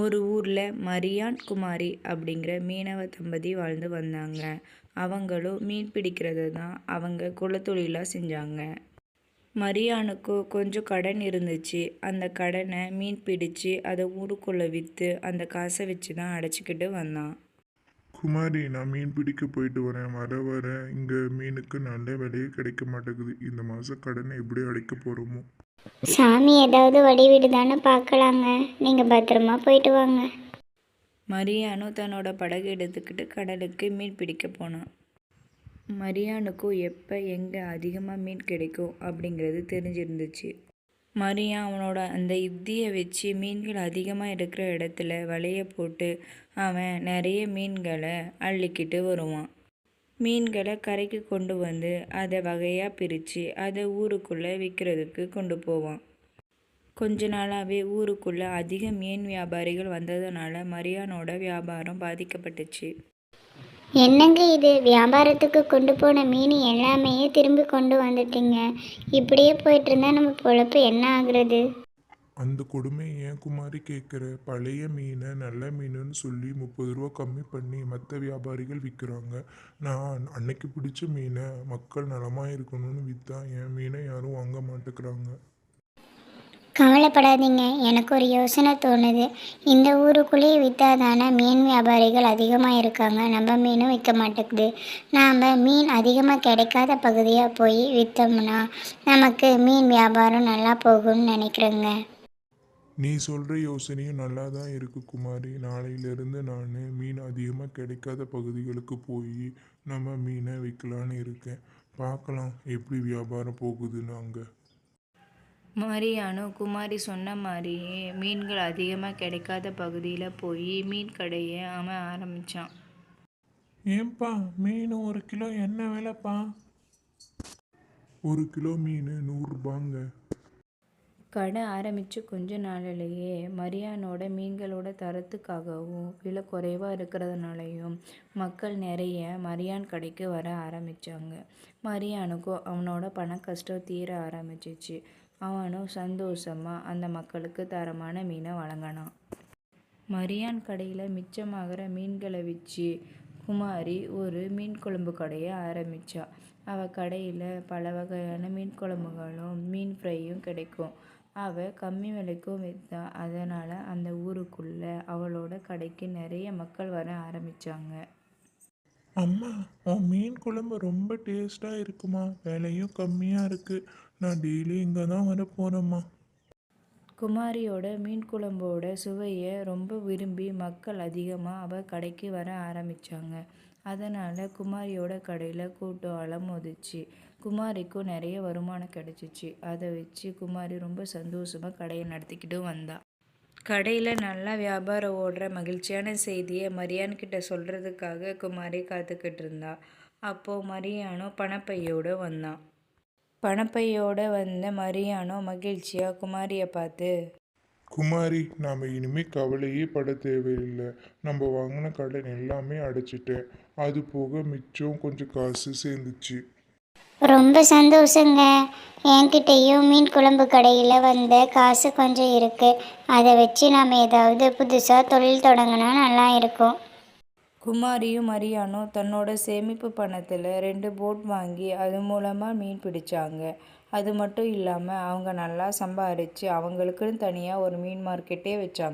ஒரு ஊரில் மரியான் குமாரி அப்படிங்கிற மீனவ தம்பதி வாழ்ந்து வந்தாங்க. அவங்களும் மீன் பிடிக்கிறது தான் அவங்க குலத்தொழிலாக செஞ்சாங்க. மரியானுக்கும் கொஞ்சம் கடன் இருந்துச்சு. அந்த கடனை மீன் பிடிச்சு அதை ஊருக்குள்ளே விற்று அந்த காசை வச்சு தான் அடைச்சிக்கிட்டு வந்தான். குமாரி நான் மீன் பிடிக்க போயிட்டு வரேன். வர வர இங்கே மீனுக்கு நல்ல விலையே கிடைக்க மாட்டேங்குது. இந்த மாதம் கடனை எப்படி அடைக்க போகிறோமோ சாமி ஏதாவது வடிவிடுதான்னு பார்க்கலாங்க. நீங்கள் பத்திரமா போயிட்டு வாங்க. மரியானும் தன்னோட படகு எடுத்துக்கிட்டு கடலுக்கு மீன் பிடிக்க போனான். மரியானுக்கும் எப்போ எங்கே அதிகமாக மீன் கிடைக்கும் அப்படிங்கிறது தெரிஞ்சிருந்துச்சு. மரியான் அவனோட அந்த யுத்தியை வச்சு மீன்கள் அதிகமாக இருக்கிற இடத்துல வலையை போட்டு அவன் நிறைய மீன்களை அள்ளிக்கிட்டு வருவான். மீன்களை கரைக்கு கொண்டு வந்து அதை வகையாக பிரித்து அதை ஊருக்குள்ளே விற்கிறதுக்கு கொண்டு போவான். கொஞ்ச நாளாகவே ஊருக்குள்ளே அதிக மீன் வியாபாரிகள் வந்ததுனால மரியானோட வியாபாரம் பாதிக்கப்பட்டுச்சு. என்னங்க இது? வியாபாரத்துக்கு கொண்டு போன மீன் எல்லாமே திரும்பி கொண்டு வந்துட்டீங்க. இப்படியே போயிட்டு இருந்தா நம்ம பொழப்பு என்ன ஆகுறது? அந்த கொடுமை ஏன் குமாரி கேட்குற? பழைய மீனை நல்ல மீனுன்னு சொல்லி முப்பது ரூபா கம்மி பண்ணி மற்ற வியாபாரிகள் விற்கிறாங்க நான் அன்னைக்கு பிடிச்ச மீனை மக்கள் நலமாக இருக்கணும்னு விற்றா என் மீனை யாரும் வாங்க மாட்டேக்கிறாங்க கவலைப்படாதீங்க. எனக்கு ஒரு யோசனை தோணுது. இந்த ஊருக்குள்ளேயே விற்றாதானே மீன் வியாபாரிகள் அதிகமாக இருக்காங்க. நம்ம மீனும் விற்க மாட்டேங்குது. நாம் மீன் அதிகமாக கிடைக்காத பகுதியாக போய் விற்றோம்னா நமக்கு மீன் வியாபாரம் நல்லா போகும்னு நினைக்கிறேங்க. நீ சொல்கிற யோசனையும் நல்லா தான் இருக்கு குமாரி. நாளையிலேருந்து நான் மீன் அதிகமாக கிடைக்காத பகுதிகளுக்கு போய் நம்ம மீனை விற்கலான்னு இருக்கேன். பார்க்கலாம் எப்படி வியாபாரம் போகுதுன்னு அங்கே? மரியானும் குமாரி சொன்ன மாதிரியே மீன்கள் அதிகமாக கிடைக்காத பகுதியில் போய் மீன் கடையை அவன் ஆரம்பித்தான் ஏன்பா மீன் ஒரு கிலோ என்ன விலைப்பா? ஒரு கிலோ மீன் நூறுரூபாங்க கடை ஆரம்பித்து கொஞ்ச நாளிலேயே மரியானோட மீன்களோட தரத்துக்காகவும் விலை குறைவாக இருக்கிறதுனாலையும் மக்கள் நிறைய மரியான் கடைக்கு வர ஆரம்பித்தாங்க மரியானுக்கும் அவனோட பண கஷ்டம் தீர ஆரம்பிச்சிச்சு. அவனும் சந்தோஷமாக அந்த மக்களுக்கு தரமான மீனை வழங்கினான். மரியான் கடையில் மிச்சமாகிற மீன்களை வச்சு குமாரி ஒரு மீன் குழம்பு கடையை ஆரம்பித்தா அவள் கடையில் பல வகையான மீன் குழம்புகளும் மீன் ஃப்ரையும் கிடைக்கும். அவள் கம்மி விலைக்கும் விற்றா அதனால் அந்த ஊருக்குள்ளே அவளோட கடைக்கு நிறைய மக்கள் வர ஆரம்பித்தாங்க அம்மா உன் மீன் குழம்பு ரொம்ப டேஸ்ட்டாக இருக்குமா? விலையும் கம்மியாக இருக்குது நான் டெய்லி இங்கே தான் வர போகிறேம்மா குமாரியோட மீன் குழம்போட சுவையை ரொம்ப விரும்பி மக்கள் அதிகமாக அவள் கடைக்கு வர ஆரம்பித்தாங்க அதனால் குமாரியோட கடையில் கூட்டம் அலமோதிச்சு குமாரிக்கும் நிறைய வருமானம் கிடச்சிச்சு. அதை வச்சு குமாரி ரொம்ப சந்தோஷமாக கடையை நடத்திக்கிட்டு வந்தா. கடையில் நல்லா வியாபாரம் ஓடுற மகிழ்ச்சியான செய்தியை மரியான்கிட்ட சொல்கிறதுக்காக குமாரி காத்துக்கிட்டு இருந்தா. அப்போது மரியானும் பணப்பையோடு வந்தான் பணப்பையோடு வந்த மரியானும் மகிழ்ச்சியாக குமாரியை பார்த்து குமாரி நாம் இனிமேல் கவலையே பட தேவையில்லை. நம்ம வாங்கின கடன் எல்லாமே அடைச்சிட்டேன். அது போக மிச்சம் கொஞ்சம் காசு சேர்ந்துச்சு. ரொம்ப சந்தோஷங்க. என்கிட்டயும் மீன் குழம்பு கடையில் வந்த காசு கொஞ்சம் இருக்குது அதை வச்சு நாம் ஏதாவது புதுசாக தொழில் தொடங்கினா நல்லா இருக்கும். குமாரியும் மரியானும் தன்னோட சேமிப்பு பணத்தில் ரெண்டு போட் வாங்கி அது மூலமாக மீன் பிடிச்சாங்க. அது மட்டும் இல்லாமல் அவங்க நல்லா சம்பாரித்து அவங்களுக்குன்னு தனியாக ஒரு மீன் மார்க்கெட்டே வச்சாங்க.